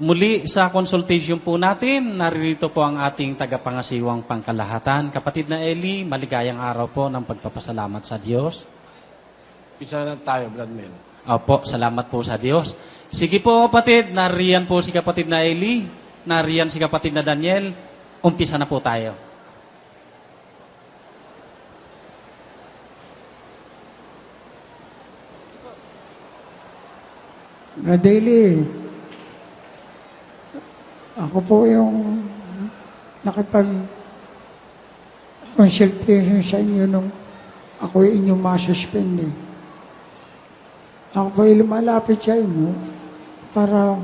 Muli sa consultation po natin, naririto po ang ating tagapangasiwang pangkalahatan. Kapatid na Eli, maligayang araw po ng pagpapasalamat sa Diyos. Isa na tayo, Brad Mel. Opo, salamat po sa Diyos. Sige po kapatid, nariyan po si kapatid na Eli, nariyan si kapatid na Daniel. Umpisa na po tayo. na daily. Ako po yung nakipag consultation sa inyo nung ako yung inyong masuspend eh. Ako po yung lumalapit sa inyo para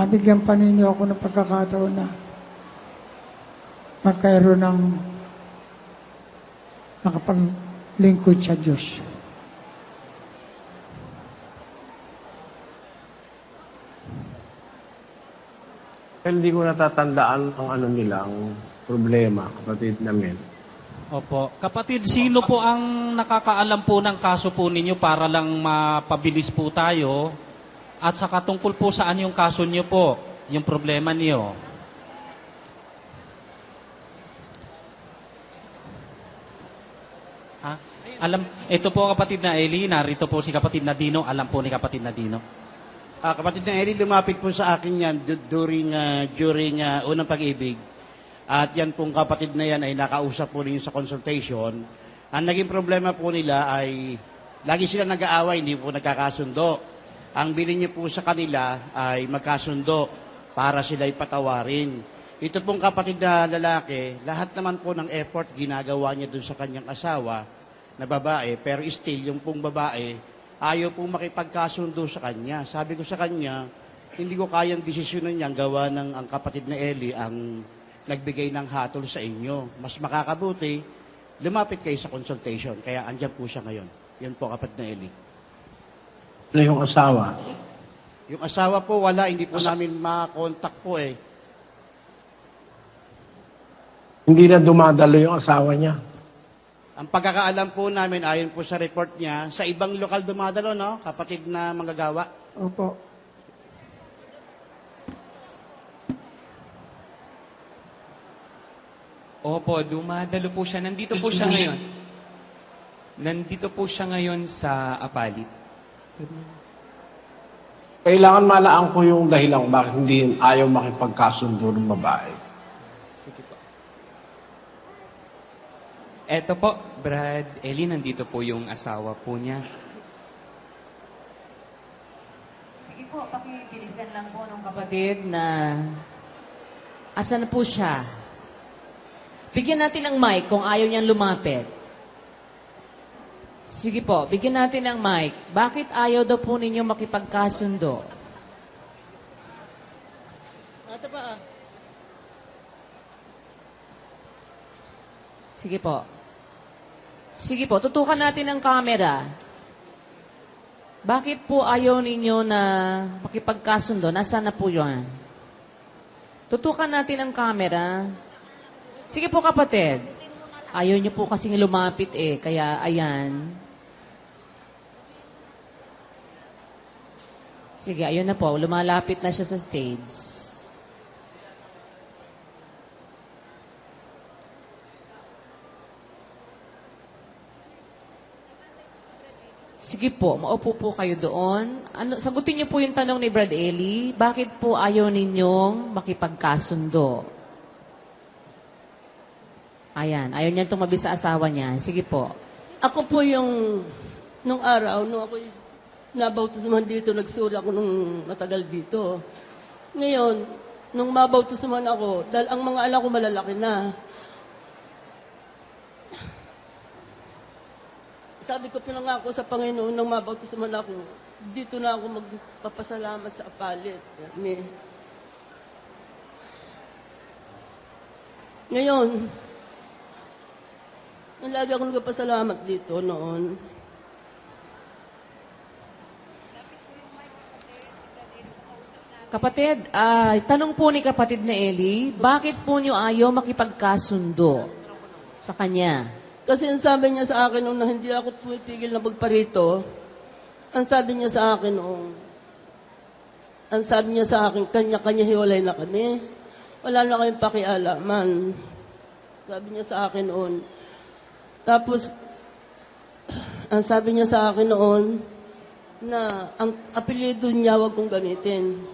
mabigyan pa ninyo ako ng pagkakataon na magkaroon ng makapaglingkod sa Diyos. Hindi ko natatandaan ang ano nila, ang problema, kapatid na Mel. Opo. Kapatid, sino po ang nakakaalam po ng kaso po ninyo para lang mapabilis po tayo? At saka tungkol po saan yung kaso niyo po, yung problema niyo? Ha? Alam, ito po kapatid na Eli, narito po si kapatid na Dino, alam po ni kapatid na Dino. Ah, kapatid na Eli, lumapit po sa akin yan du- during, ah, during ah, unang pag-ibig. At yan pong kapatid na yan ay nakausap po ninyo sa consultation. Ang naging problema po nila ay lagi sila nag-aaway, hindi po nagkakasundo. Ang bilin niyo po sa kanila ay magkasundo para sila patawarin. Ito pong kapatid na lalaki, lahat naman po ng effort ginagawa niya dun sa kanyang asawa na babae, pero still yung pong babae ayaw po makipagkasundo sa kanya. Sabi ko sa kanya, hindi ko kayang desisyonan niyang gawa ng ang kapatid na Eli ang nagbigay ng hatol sa inyo. Mas makakabuti, lumapit kayo sa consultation. Kaya andyan po siya ngayon. Yan po kapatid na Eli. Ano yung asawa? Yung asawa po, wala. Hindi po namin makontak po eh. Hindi na dumadalo yung asawa niya. Ang pagkakaalam po namin, ayon po sa report niya, sa ibang lokal dumadalo, no? Kapatid na manggagawa. Opo. Opo, dumadalo po siya. Nandito po siya ngayon. Nandito po siya ngayon sa Apalit. Kailangan malaan ko yung dahilan bakit hindi ayaw makipagkasundo ng babae. Sige po. Eto po, Brad Eli, nandito po yung asawa po niya. Sige po, pakibilisan lang po ng kapatid na asan na po siya. Bigyan natin ng mic kung ayaw niyang lumapit. Sige po, bigyan natin ng mic. Bakit ayaw daw po ninyo makipagkasundo? Ate pa, ah. Sige po. Sige po, tutukan natin ang camera. Bakit po ayaw ninyo na makipagkasundo? Nasaan na po yun? Tutukan natin ang camera. Sige po kapatid. Ayaw niyo po kasing lumapit eh, kaya ayan. Sige, ayun na po. Lumalapit na siya sa stage. Sige po, maupo po kayo doon. Ano, sagutin niyo po yung tanong ni Brad Eli. Bakit po ayaw ninyong makipagkasundo? Ayan, ayaw niya tumabi sa asawa niya. Sige po. Ako po yung, nung araw, nung ako nabautisman dito, nagsuri ako nung matagal dito. Ngayon, nung mabautisman ako, dahil ang mga anak ko malalaki na, sabi ko pinangako sa Panginoon nung mabautisman ako, dito na ako magpapasalamat sa apalit. Ni. Ngayon, Ang lagi ako nagpasalamat dito noon. Kapatid, ah, tanong po ni kapatid na Eli, bakit po niyo ayaw makipagkasundo sa kanya? Kasi ang sabi niya sa akin nung hindi ako pumipigil na magparito, ang sabi niya sa akin nung, ang sabi niya sa akin, kanya-kanya hiwalay na kami. Wala na kayong pakialaman. Sabi niya sa akin noon. Tapos, ang sabi niya sa akin noon, na ang apelido niya wag kong gamitin.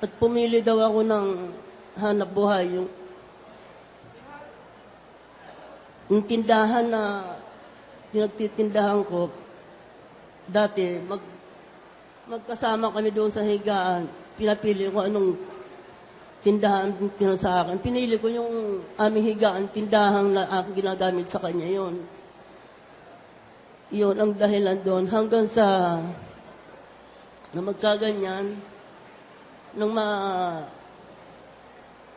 At pumili daw ako ng hanap buhay. Yung, yung tindahan na pinagtitindahan ko, dati, mag, magkasama kami doon sa higaan. Pinapili ko anong tindahan pina sa akin. Pinili ko yung aming higaan, tindahan na aking ginagamit sa kanya yon. Yun ang dahilan doon. Hanggang sa na magkaganyan, nung ma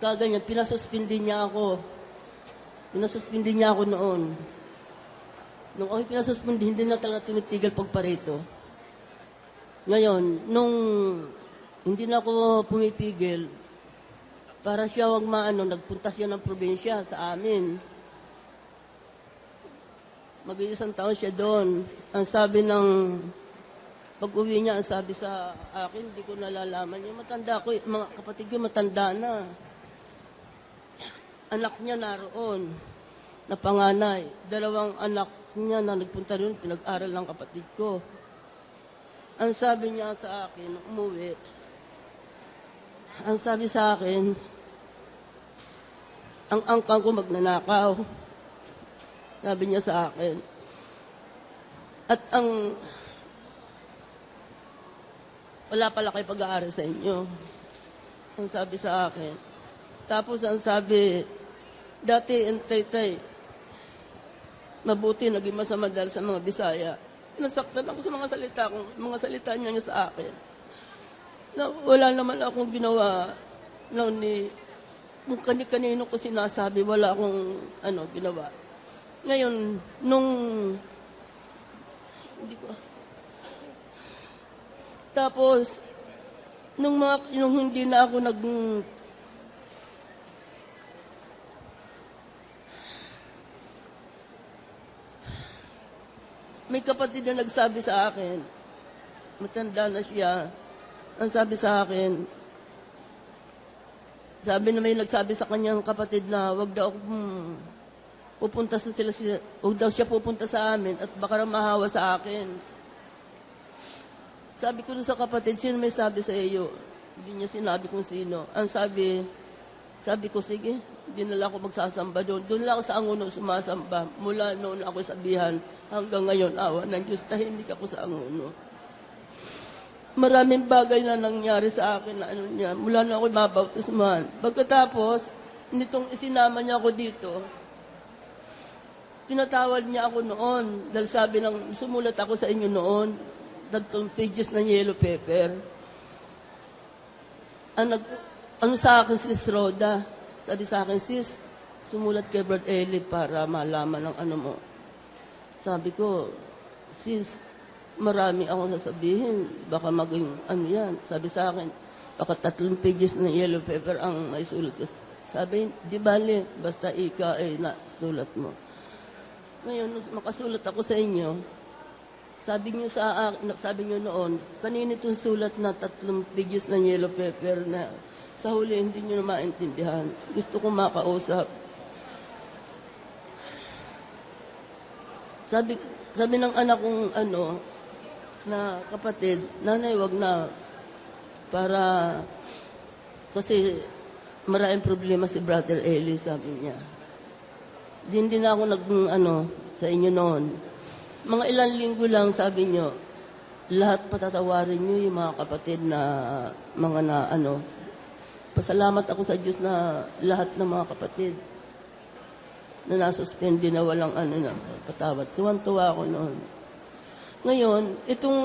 kaganyan, pinasuspindi niya ako. Pinasuspindi niya ako noon. Nung ako pinasuspindi, hindi na talaga tinitigil pagparito. Ngayon, nung hindi na ako pumipigil, para siya wag maano, nagpunta siya ng probinsya sa amin. Mag-iisang taon siya doon. Ang sabi ng pag-uwi niya, ang sabi sa akin, hindi ko nalalaman. Yung matanda ko, mga kapatid ko matanda na. Anak niya naroon, na panganay. Dalawang anak niya na nagpunta rin, pinag-aral ng kapatid ko. Ang sabi niya sa akin, umuwi, ang sabi sa akin, ang angkang ko magnanakaw. Sabi niya sa akin. At ang wala pala kayo pag-aaral sa inyo. Ang sabi sa akin. Tapos ang sabi, dati ang taytay, mabuti naging masama dahil sa mga Bisaya. Nasaktan ako sa mga salita ko, mga salita niya, sa akin. Na wala naman akong ginawa noon ni kung kani-kanino ko sinasabi, wala akong ano, ginawa. Ngayon, nung hindi ko tapos, nung, mga, nung hindi na ako nag... May kapatid na nagsabi sa akin, matanda na siya, ang sabi sa akin, sabi na may nagsabi sa kanyang kapatid na wag daw akong pupunta sa sila, sila wag daw siya pupunta sa amin at baka raw mahawa sa akin. Sabi ko sa kapatid, sino may sabi sa iyo? Hindi niya sinabi kung sino. Ang sabi, sabi ko, sige, hindi na lang ako magsasamba doon. Doon lang ako sa Anguno sumasamba. Mula noon ako sabihan, hanggang ngayon, awa ng Diyos, tahimik ako sa Anguno. Maraming bagay na nangyari sa akin na ano niya. Mula na ako mabautisman. Pagkatapos, nitong isinama niya ako dito, tinatawad niya ako noon. Dahil sabi ng, sumulat ako sa inyo noon, tatlong pages ng yellow paper. Ang nag, ano sa akin, sis Rhoda, sabi sa akin, sis, sumulat kay Brad Eli para malaman ng ano mo. Sabi ko, sis, marami akong sasabihin. Baka maging ano yan. Sabi sa akin, baka tatlong pages ng yellow paper ang may sulat ko. Sabi, di bale, basta ika ay nasulat mo. Ngayon, makasulat ako sa inyo, sabi niyo sa akin, sabi niyo noon, kanina itong sulat na tatlong pages ng yellow paper na sa huli hindi niyo na maintindihan. Gusto ko makausap. Sabi, sabi ng anak kong ano, na kapatid, nanay, wag na. Para, kasi maraming problema si Brother Eli, sabi niya. Di, hindi na ako nag, ano, sa inyo noon. Mga ilang linggo lang, sabi niyo, lahat patatawarin niyo yung mga kapatid na mga na, ano, pasalamat ako sa Diyos na lahat ng mga kapatid na nasuspende na walang ano na patawad. Tuwan-tuwa ako noon. Ngayon, itong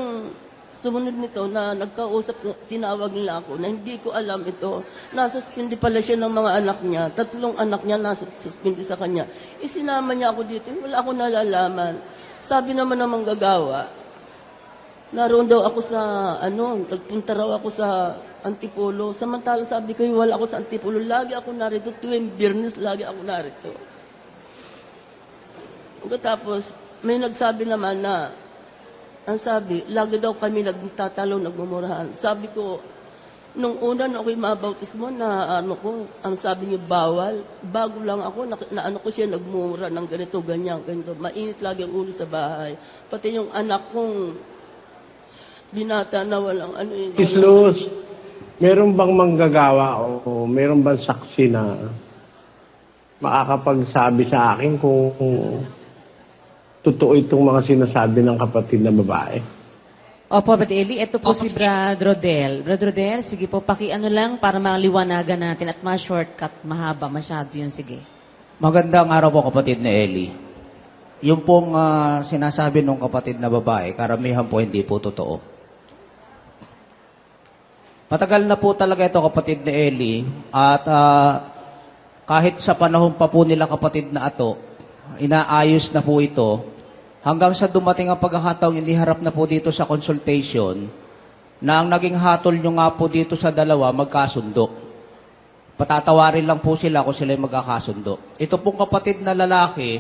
sumunod nito na nagkausap, tinawag nila ako na hindi ko alam ito. Nasuspindi pala siya ng mga anak niya. Tatlong anak niya nasuspindi sa kanya. Isinama niya ako dito. Wala ako nalalaman. Sabi naman ng manggagawa, naroon daw ako sa, ano, nagpunta raw ako sa Antipolo. Samantala sabi ko, wala ako sa Antipolo. Lagi ako narito. Tuwing Biyernes, lagi ako narito. Pagkatapos, may nagsabi naman na ang sabi, lagi daw kami nagtatalo, nagmumurahan. Sabi ko, nung una na ako'y mabautismo na ano ko, ang sabi niyo bawal. Bago lang ako, na, na ano ko siya nagmumura ng ganito, ganyan, ganito. Mainit lagi ang ulo sa bahay. Pati yung anak kong binata na walang ano eh. Miss Luz, meron bang manggagawa o, o meron bang saksi na makakapagsabi sa akin kung, kung totoo itong mga sinasabi ng kapatid na babae? Opo, Brad Eli, ito po si Brad Rodel. Brad Rodel, sige po, paki-ano lang para maliwanagan natin at ma-shortcut, mahaba masyado yun, sige. Magandang araw po kapatid na Eli. Yung pong ah, sinasabi ng kapatid na babae, karamihan po hindi po totoo. Matagal na po talaga ito kapatid na Eli at ah, kahit sa panahon pa po nila kapatid na ato, inaayos na po ito hanggang sa dumating ang pagkakataong iniharap na po dito sa consultation na ang naging hatol nyo nga po dito sa dalawa magkasundo. Patatawarin lang po sila kung sila magkakasundo. Ito pong kapatid na lalaki,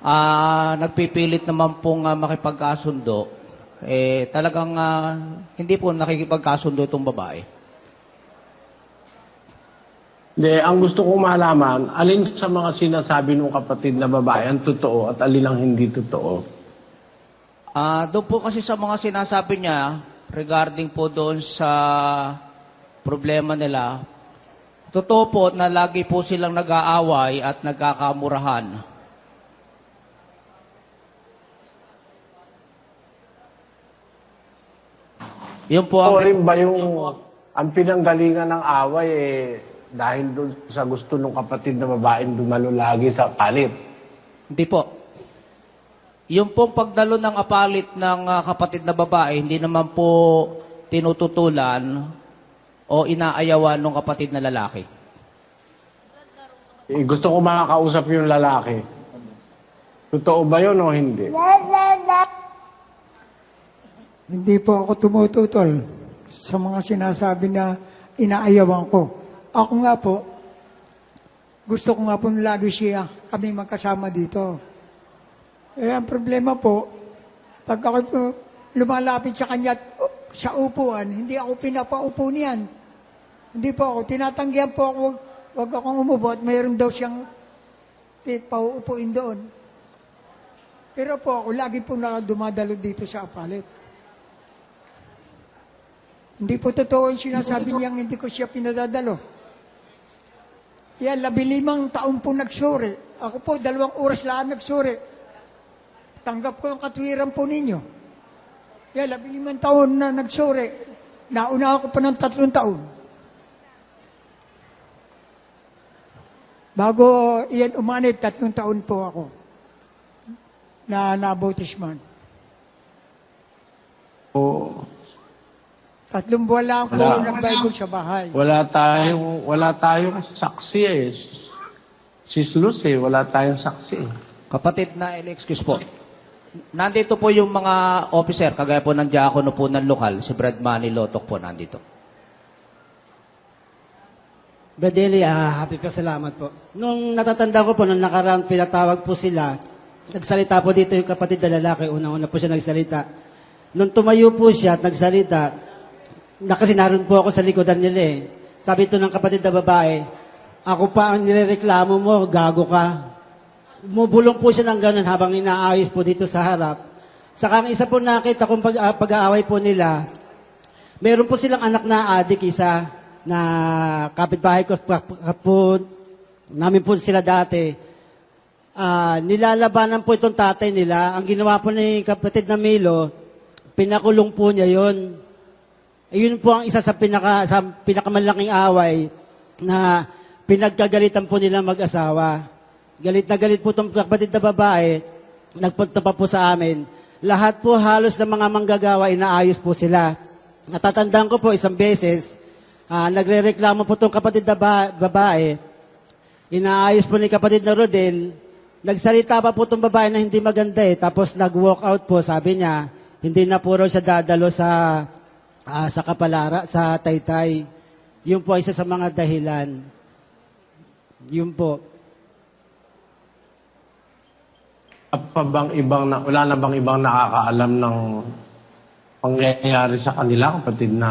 ah nagpipilit naman pong ah, makipagkasundo. Eh, talagang ah, hindi po nakikipagkasundo itong babae. Hindi, ang gusto kong malaman, alin sa mga sinasabi ng kapatid na babae ang totoo at alin ang hindi totoo? Ah, doon po kasi sa mga sinasabi niya regarding po doon sa problema nila, totoo po na lagi po silang nag-aaway at nagkakamurahan. Yun po ang... rin ba yung ang pinanggalingan ng away eh, dahil doon sa gusto ng kapatid na babaeng dumalo lagi sa palit? Hindi po. Yung pong pagdalo ng apalit ng ah, kapatid na babae, hindi naman po tinututulan o inaayawan ng kapatid na lalaki. Eh, gusto ko makakausap yung lalaki. Totoo ba yun o hindi? Hindi po ako tumututol sa mga sinasabi na inaayawan ko. Ako nga po, gusto ko nga po lagi siya kami magkasama dito. Eh, ang problema po, pag ako po lumalapit sa kanya uh, sa upuan, hindi ako pinapaupo niyan. Hindi po ako, tinatanggihan po ako, wag akong umubo at mayroon daw siyang pauupuin doon. Pero po ako, lagi po na dumadalo dito sa apalit. Hindi po totoo yung sinasabi niyang hindi ko siya pinadadalo. Yan, labilimang taon po nagsuri. Ako po, dalawang oras lang nagsuri. Tanggap ko ang katwiran po ninyo. Yan, labilimang taon na nagsuri. Nauna ako pa ng tatlong taon. Bago iyan umanit, tatlong taon po ako na nabautisman. O Tatlong buwan lang po Wala. nag-Bible sa bahay. wala tayong, wala tayong saksi eh. Sis Luz eh, wala tayong saksi eh. Kapatid na Eli, excuse po. Nandito po yung mga officer, kagaya po ng diakono po ng lokal, si Brad Manny Lotok po nandito. Bradeli, ah, happy pa salamat po. Nung natatanda ko po, nung nakaraan pinatawag po sila, nagsalita po dito yung kapatid na lalaki, unang-una po siya nagsalita. Nung tumayo po siya at nagsalita, na kasi naroon po ako sa likodan nila eh. Sabi ito ng kapatid na babae, ako pa ang nirereklamo mo, gago ka. Mubulong po siya ng ganun habang inaayos po dito sa harap. Saka ang isa po nakita kong pag, ah, pag-aaway po nila, meron po silang anak na adik isa na kapitbahay ko po, namin po sila dati. Ah, nilalabanan po itong tatay nila. Ang ginawa po ni kapatid na Milo, pinakulong po niya yon. Ayun po ang isa sa pinaka sa pinakamalaking away na pinagkagalitan po nila mag-asawa. Galit na galit po itong kapatid na babae, nagpunta pa po sa amin. Lahat po halos ng mga manggagawa, inaayos po sila. Natatandaan ko po isang beses, ah, nagre-reklamo po itong kapatid na ba- babae, inaayos po ni kapatid na Rodel, nagsalita pa po itong babae na hindi maganda eh, tapos nag-walk out po, sabi niya, hindi na po raw siya dadalo sa ah, sa kapalara, sa taytay. Yun po isa sa mga dahilan. Yun po. pa bang ibang na, wala na bang ibang nakakaalam ng pangyayari sa kanila, kapatid na